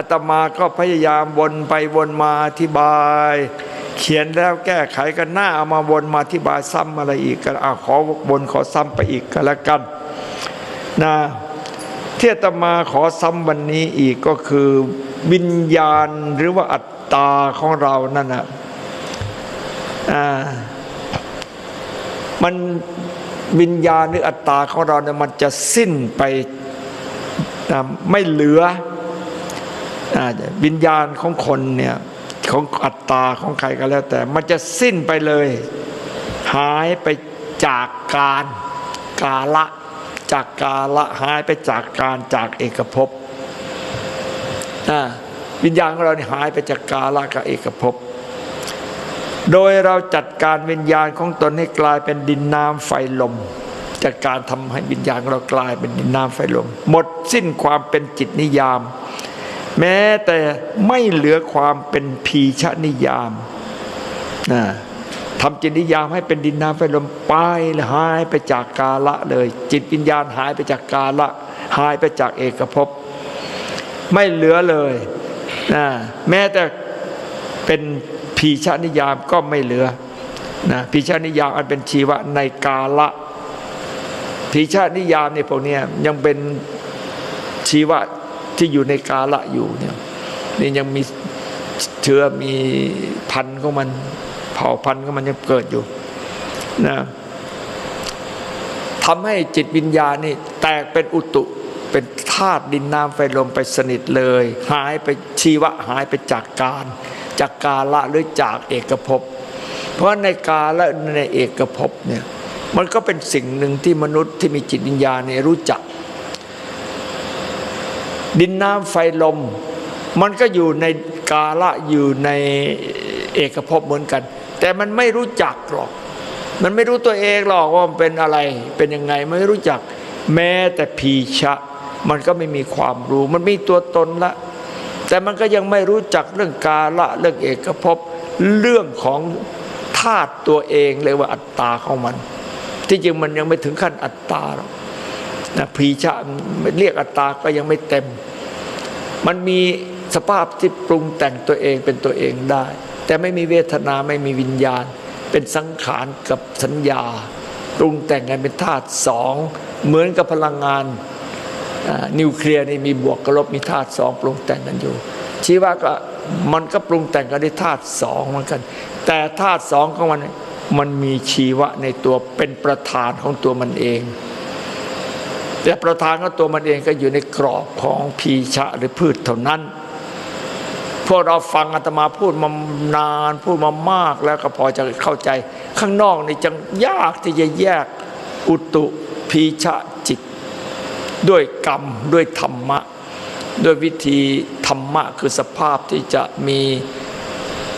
อาตมาก็พยายามวนไปวนมาอธิบาย เขียนแล้วแก้ไขกันหน้าเอามาวนมาอธิบายซ้ำอะไรอีกกันอะขอวนขอซ้ำไปอีกกันแล้วกันนะที่อาตมาขอซ้ำวันนี้อีกก็คือวิญญาณหรือว่าอัตตาของเรานั่นนะอ่ามันวิญญาณหรืออัตตาของเราเนี่ยมันจะสิ้นไปไม่เหลือ วิญญาณของคนเนี่ยของอัตตาของใครก็แล้วแต่ มันจะสิ้นไปเลย หายไปจากการกาละ จากกาละหายไปจากการจากเอกภพวิญญาณของเราเนี่ยหายไปจากกาละกับเอกภพโดยเราจัดการวิญญาณของตนให้กลายเป็นดินน้ำไฟลมจัดการทำให้วิญญาณเรากลายเป็นดินน้ำไฟลม หมดสิ้นความเป็นจิตนิยาม แม้แต่ไม่เหลือความเป็นพีชนิยามนะทำจิตนิยามให้เป็นดินน้ำไฟลมไปหายไปจากกาละเลย จิตวิญญาณหายไปจากกาละ หายไปจากเอกภพ ไม่เหลือเลยนะแม้แต่เป็นพีชนิยามก็ไม่เหลือนะพีชนิยามอันเป็นชีวะในกาละพีชนิยามเนี่ยพวกเนี้ยยังเป็นชีวะ ที่อยู่ในกาละอยู่เนี่ยนี่ยังมีเชื้อมีพันธุ์ของมัน เผ่าพันธุ์ของมันยังเกิดอยู่นะทำให้จิตวิญญาณนี่แตกเป็นอุตุเป็นธาตุดินน้ำไฟลมไปสนิทเลย หายไปชีวะหายไปจากการ จากกาละหรือจากเอกภพ เพราะในกาละในเอกภพเนี่ยมันก็เป็นสิ่งหนึ่งที่มนุษย์ที่มีจิตวิญญาณเนี่ยรู้จัก ดินน้ำไฟลม มันก็อยู่ในกาละอยู่ในเอกภพเหมือนกัน แต่มันไม่รู้จักหรอก มันไม่รู้ตัวเองหรอกว่ามันเป็นอะไรเป็นยังไงไม่รู้จัก แม้แต่พีชะ มันก็ไม่มีความรู้ มันมีตัวตนละ แต่มันก็ยังไม่รู้จักเรื่องกาละเรื่องเอกภพเรื่องของธาตุตัวเองเลยว่าอัตตาของมัน ที่จริงมันยังไม่ถึงขั้นอัตตาหรอก นะพีชะเรียกอัตตาก็ยังไม่เต็ม มันมีสภาพที่ปรุงแต่งตัวเองเป็นตัวเองได้ แต่ไม่มีเวทนาไม่มีวิญญาณ เป็นสังขารกับสัญญา ปรุงแต่งกันเป็นธาตุสองเหมือนกับพลังงานนิวเคลียร์นี่มีบวกกับลบมีธาตุสองปรุงแต่งกันอยู่ชีวะก็มันก็ปรุงแต่งกันด้วยธาตุสองเหมือนกัน แต่ธาตุสองของมันมันมีชีวะในตัวเป็นประธานของตัวมันเอง แต่ประธานของตัวมันเองก็อยู่ในกรอบของพีชะหรือพืชเท่านั้นพวกเราฟังอาตมาพูดมานานพูดมามากแล้วก็พอจะเข้าใจ ข้างนอกนี่จังยากที่จะแยกอุตุพีชะจิต ด้วยกรรมด้วยธรรมะ ด้วยวิธีธรรมะคือสภาพที่จะมี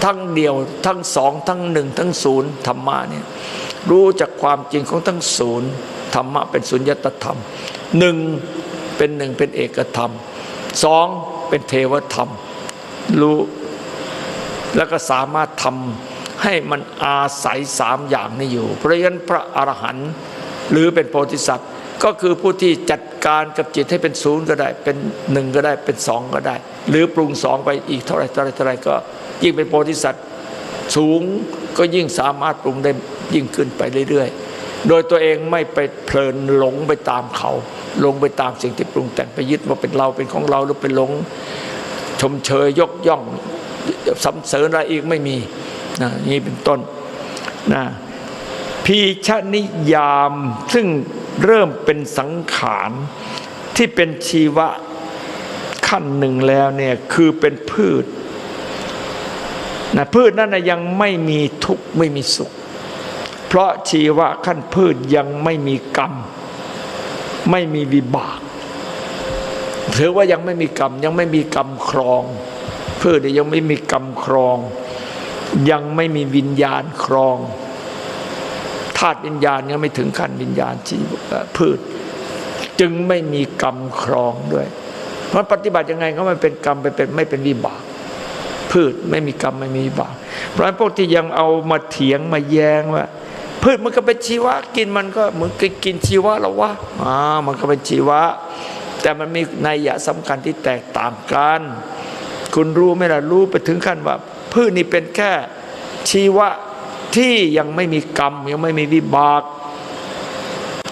ทั้งเดียวทั้งสองทั้งหนึ่งทั้งศูนย์ธรรมะเนี่ยรู้จากความจริงของทั้งศูนย์ ธรรมะเป็นสุญญตธรรมหนึ่งเป็นหนึ่งเป็นเอกธรรมสองเป็นเทวธรรม รู้ แล้วก็สามารถทำให้มันอาศัยสามอย่างนี้อยู่ เพราะฉะนั้นพระอรหันต์หรือเป็นโพธิสัตว์ก็คือผู้ที่จัดการกับจิตให้เป็นศูนย์ก็ได้ เป็นหนึ่งก็ได้เป็นสองก็ได้ หรือปรุงสองไปอีกเท่าไรเท่าไรเท่าไรก็ยิ่งเป็นโพธิสัตว์สูงก็ยิ่งสามารถปรุงได้ยิ่งขึ้นไปเรื่อยๆ โดยตัวเองไม่ไปเพลินหลงไปตามเขา หลงไปตามสิ่งที่ปรุงแต่งไปยึดว่าเป็นเราเป็นของเราหรือเป็นหลง ชมเชยยกย่องสำเสริญอะไรอีกไม่มีนะนี่เป็นต้นนะพีชนิยามซึ่งเริ่มเป็นสังขารที่เป็นชีวะขั้นหนึ่งแล้วเนี่ยคือเป็นพืชนะพืชนั้นนะยังไม่มีทุกข์ไม่มีสุข เพราะชีวะขั้นพืชยังไม่มีกรรม ไม่มีวิบากถือว่ายังไม่มีกรรม ยังไม่มีกรรมครอง พืชยังไม่มีกรรมครอง ยังไม่มีวิญญาณครองธาตุวิญญาณยังไม่ถึงขั้นวิญญาณชีวพืช จึงไม่มีกรรมครองด้วย เพราะปฏิบัติยังไงก็ไม่เป็นกรรมไปเป็นไม่เป็นวิบาก พืชไม่มีกรรมไม่มีวิบากเพราะฉะนั้นพวกที่ยังเอามาเถียงมาแย้งว่า พืชมันก็เป็นชีวะ กินมันก็เหมือนกินชีวะหรอวะอ่ามันก็เป็นชีวะ แต่มันมีนัยยะสำคัญที่แตกต่างกัน คุณรู้ไหมล่ะรู้ไปถึงขั้นว่า พืชนี่เป็นแค่ชีวะที่ยังไม่มีกรรม ยังไม่มีวิบาก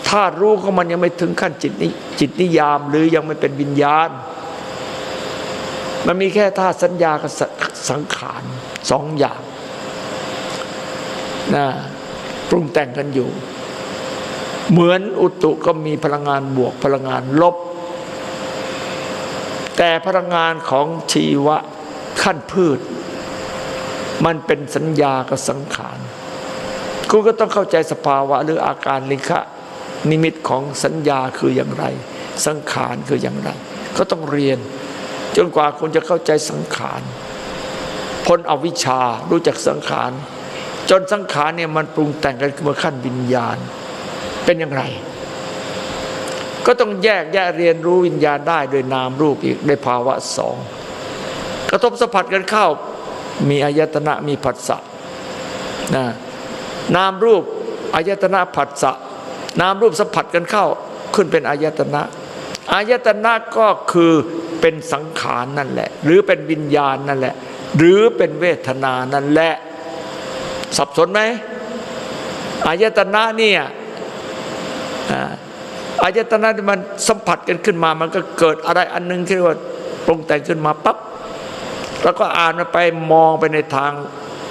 ธาตุรู้ของมันยังไม่ถึงขั้นจิตนิจิตนิยามหรือยังไม่เป็นวิญญาณ มันมีแค่ธาตุสัญญากับสสังขารสองอย่างนะ ปรุงแต่งกันอยู่ เหมือนอุตุก็มีพลังงานบวกพลังงานลบ แต่พลังงานของชีวะขั้นพืช มันเป็นสัญญากับสังขารคุณก็ต้องเข้าใจสภาวะหรืออาการลิขะนิมิตของสัญญาคืออย่างไร สังขารคืออย่างไร ก็ต้องเรียน จนกว่าคุณจะเข้าใจสังขารพ้นอวิชชารู้จักสังขาร จนสังขารเนี่ยมันปรุงแต่งกันขึ้นมาขั้นวิญญาณ เป็นอย่างไร ก็ต้องแยกแยกเรียนรู้วิญญาณได้โดยนามรูปอีกในภาวะสองกระทบสัมผัสกันเข้ามีอายตนะมีผัสสะนะนามรูปอายตนะผัสสะนามรูปสัมผัสกันเข้าขึ้นเป็นอายตนะอายตนะก็คือเป็นสังขารนั่นแหละ หรือเป็นวิญญาณนั่นแหละ หรือเป็นเวทนานั่นแหละ สับสนไหมอายตนะเนี่ยอายตนะที่มันสัมผัสกันขึ้นมา มันก็เกิดอะไรอันหนึงที่เรียกว่าปรุงแต่งขึ้นมาปั๊บแล้วก็อ่านมันไปมองไปในทาง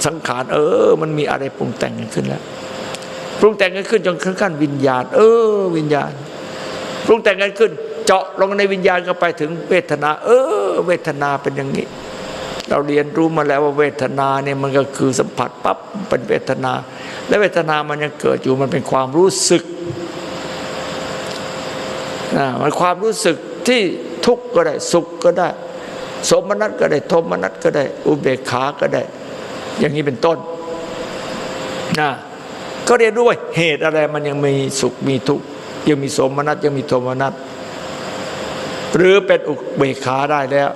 สังขารเออ มันมีอะไรปรุงแต่งกันขึ้นแล้วปรุงแต่งกันขึ้นจนถึงขั้นวิญญาณ เออ วิญญาณ ปรุงแต่งกันขึ้น เจาะลงในวิญญาณก็ไปถึงเวทนา เออ เวทนาเป็นอย่างนี้ เราเรียนรู้มาแล้วว่าเวทนาเนี่ยมันก็คือสัมผัสปั๊บเป็นเวทนา และเวทนามันยังเกิดอยู่มันเป็นความรู้สึกนะมันความรู้สึกที่ทุกข์ก็ได้สุขก็ได้ สมนัตก็ได้โทมนัตก็ได้ อุเบกขาก็ได้ อย่างนี้เป็นต้นนะก็เรียนรู้ว่าเหตุอะไรมันยังมีสุขมีทุกข์ยังมีสมนัตยังมีโทมนัตหรือเป็นอุเบกขาได้แล้ว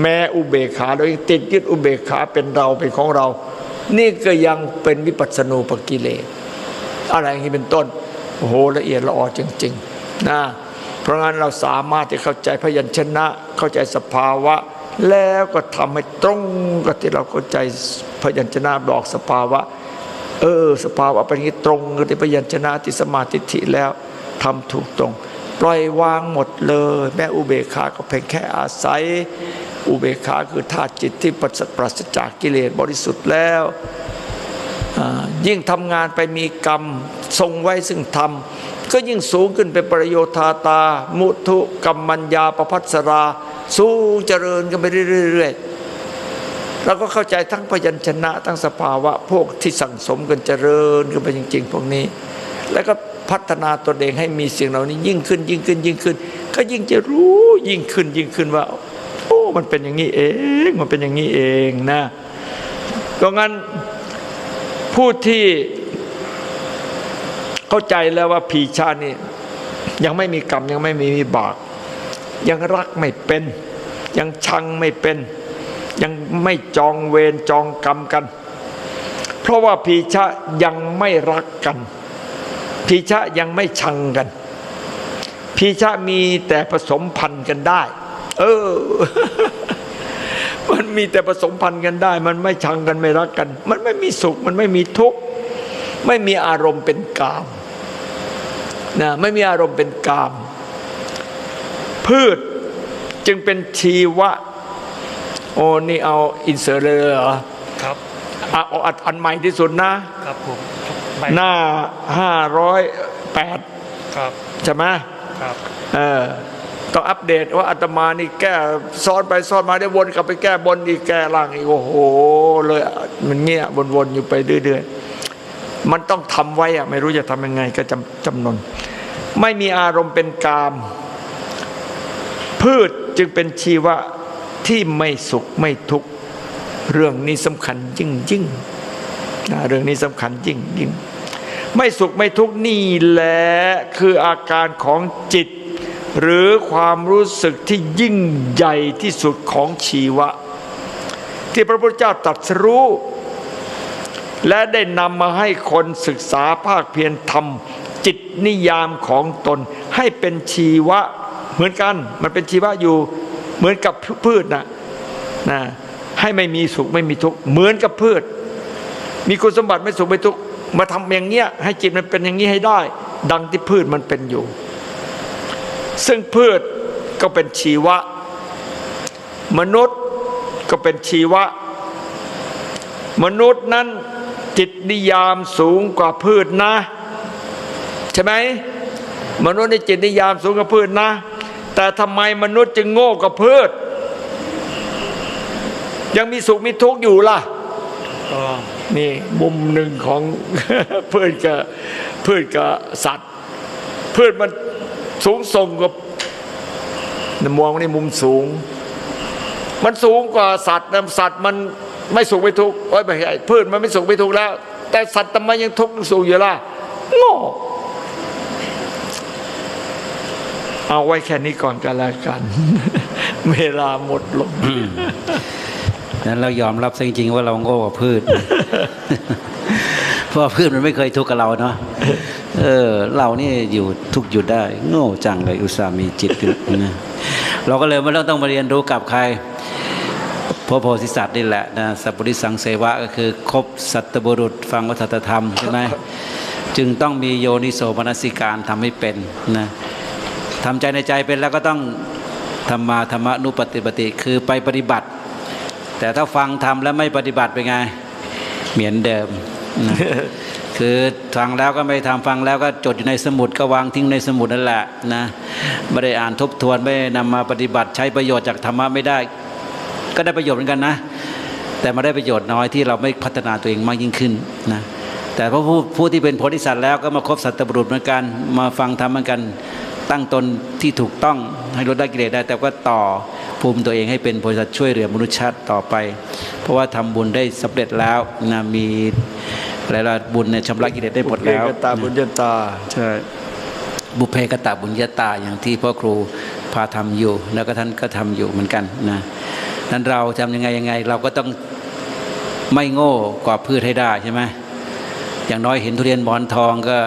แม้อุเบกขาเรายังติดยึดอุเบกขาเป็นเราเป็นของเรา นี่ก็ยังเป็นวิปัสสนูปกิเลสอะไรอย่างนี้เป็นต้นโอ้โหละเอียดละออจริงๆนะเพราะงั้นเราสามารถที่เข้าใจพยัญชนะเข้าใจสภาวะ แล้วก็ทำให้ตรงกับที่เราเข้าใจพยัญชนะบอกสภาวะ เออ สภาวะเป็นอย่างนี้ตรงกับที่พยัญชนะที่สมาธิิแล้วทำถูกตรง ปล่อยวางหมดเลย แม้อุเบกขาก็เพียงแค่อาศัย อุเบกขาคือธาตุจิตที่ปราศจากกิเลสบริสุทธิ์แล้วยิ่งทำงานไปมีกรรมทรงไว้ซึ่งธรรมก็ยิ่งสูงขึ้นเป็นประโยชน์ทาตา มุทุกรรมัญญาประพัสรา สูงเจริญกันไปเรื่อยๆเราก็เข้าใจทั้งพยัญชนะทั้งสภาวะ พวกที่สั่งสมกันเจริญกันไปจริง ๆ พวกนี้ แล้วก็พัฒนาตนเองให้มีสิ่งเหล่านี้ยิ่งขึ้นยิ่งขึ้นยิ่งขึ้น ก็ยิ่งจะรู้ยิ่งขึ้นยิ่งขึ้นว่า อ้มันเป็นอย่างนี้เอง มันเป็นอย่างนี้เองนะดังนั้นผู้ที่เข้าใจแล้วว่าผีชาตินี่ยังไม่มีกรรมยังไม่มีวิบาก ยังรักไม่เป็น ยังชังไม่เป็น ยังไม่จองเวรจองกรรมกัน เพราะว่าผีชายังไม่รักกันผีชายังไม่ชังกันผีชามีแต่ผสมพันธุ์กันได้ เออ มันมีแต่ผสมพันธุ์กันได้ มันไม่ชังกันไม่รักกัน มันไม่มีสุข มันไม่มีทุกข์ ไม่มีอารมณ์เป็นกามนะไม่มีอารมณ์เป็นกาม พืชจึงเป็นชีวะ โอ้นี่เอาอินเสิร์ตเลยเหรอครับเอาเอาอันอันใหม่ที่สุดนะ ครับผมไปหน้าห้าร้อยแปดครับใช่ไหมครับเออ ต้องอัปเดตว่าอาตมานี่แก้ซ้อนไปซ้อนมาได้วนกลับไปแก้บนอีกแก้ล่างอีกโอ้โหเลยมันเงี้ยวนๆอยู่ไปเรื่อยๆมันต้องทำไว้อะไม่รู้จะทำยังไงก็จำจำนน ไม่มีอารมณ์เป็นกาม พืชจึงเป็นชีวะที่ไม่สุขไม่ทุกข์เรื่องนี้สำคัญยิ่งยิ่งนะเรื่องนี้สำคัญยิ่งยิ่งไม่สุขไม่ทุกข์นี่แหละคืออาการของจิต หรือความรู้สึกที่ยิ่งใหญ่ที่สุดของชีวะ ที่พระพุทธเจ้าตรัสรู้ และได้นำมาให้คนศึกษาภาคเพียรทำจิตนิยามของตน ให้เป็นชีวะเหมือนกัน มันเป็นชีวะอยู่เหมือนกับพืชนะนะให้ไม่มีสุขไม่มีทุกข์เหมือนกับพืช มีคุณสมบัติไม่สุขไม่ทุกข์มาทำอย่างเงี้ยให้จิตมันเป็นอย่างนี้ให้ได้ ดังที่พืชมันเป็นอยู่ ซึ่งพืชก็เป็นชีวะ มนุษย์ก็เป็นชีวะ มนุษย์นั้นจิตนิยามสูงกว่าพืชนะ ใช่ไหมมนุษย์ในจิตนิยามสูงกว่าพืชนะ แต่ทำไมมนุษย์จึงโง่กว่าพืช ยังมีสุขมีทุกข์อยู่ล่ะนี่มุมหนึ่งของพืชกับพืชกับสัตว์ พืชมัน สูงส่งกับมองในมุมสูง มันสูงกว่าสัตว์นะสัตว์มันไม่สุขไม่ทุกข์โอ้ยไม่ใช่พืชมันไม่สุขไม่ทุกข์แล้ว แต่สัตว์ทำไมยังทุกข์ยังอยู่ล่ะโง่เอาไว้แค่นี้ก่อนกันแล้วกัน เวลาหมดลงนั้นเรายอมรับจริงๆว่าเราโง่กว่าพืช เพราะพืชมันไม่เคยทุกข์กับเราเนาะ เออ เรานี่อยู่ทุกข์อยู่ได้ โง่จังเลย อุตส่าห์มีจิตอยู่นะเราก็เลยไม่ต้องมาเรียนรู้กับใครพระโพธิสัตว์นี่แหละนะสัพพุริสังเสวะก็คือครบสัตบุรุษฟังวัฒธรรมใช่ไหมจึงต้องมีโยนิโสมนสิการทำให้เป็นนะทำใจในใจเป็นแล้วก็ต้องธรรมาธรรมนุปฏิปติคือไปปฏิบัติ แต่ถ้าฟังทำแล้วไม่ปฏิบัติเป็นไง เหมือนเดิมนะ คือฟังแล้วก็ไม่ทำฟังแล้วก็จดอยู่ในสมุดก็วางทิ้งในสมุดนั่นแหละนะไม่ได้อ่านทบทวนไม่ได้นำมาปฏิบัติใช้ประโยชน์จากธรรมะไม่ได้ ก็ได้ประโยชน์เหมือนกันนะ แต่มาได้ประโยชน์น้อยที่เราไม่พัฒนาตัวเองมากยิ่งขึ้นนะแต่พระผู้ผู้ที่เป็นโพธิสัตว์แล้วก็มาคบสัตบุรุษเหมือนกันมาฟังธรรมเหมือนกันตั้งตนที่ถูกต้องให้ลดได้กิเลสได้ แต่ก็ต่อภูมิตัวเองให้เป็นโพธิสัตว์ช่วยเหลือมนุษยชาติต่อไป เพราะว่าทำบุญได้สำเร็จแล้วนะมี หลายๆบุญเนี่ยชำระกิเลสได้หมดแล้วเอกตาบุญญาตาใช่บุพเพกตะบุญญาตาอย่างที่พ่อครูพาทำอยู่ แล้วก็ท่านก็ทำอยู่เหมือนกันนะนั้นเราทำยังไงยังไง เราก็ต้องไม่โง่กว่าพืชให้ได้ใช่ไหมอย่างน้อยเห็นทุเรียนหมอนทองก็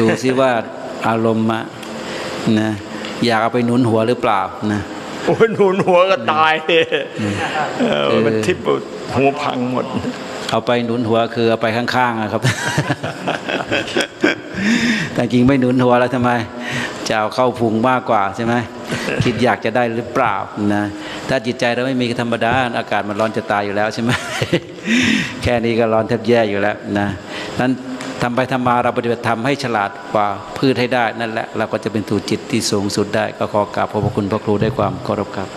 ดูซิว่าอารมณ์อะนะอยากเอาไปหนุนหัวหรือเปล่านะโอ้ยหนุนหัวก็ตายเออมันทิพย์หัวพังหมด เอาไปหนุนหัวคือเอาไปข้างๆอะครับ แต่จริงไม่หนุนหัวแล้วทำไมจะเอาเข้าพุงมากกว่าใช่ไหมคิดอยากจะได้หรือเปล่านะถ้าจิตใจเราไม่มีธรรมดาอากาศมันร้อนจะตายอยู่แล้วใช่ไหมแค่นี้ก็ร้อนแทบแย่อยู่แล้วนะนั้นทำไปทำมาเราปฏิบัติธรรมให้ฉลาดกว่าพืชให้ได้นั่นแหละเราก็จะเป็นถูจิตที่สูงสุดได้ ก็ขอกราบขอบพระคุณพระครูได้ความเคารพครับ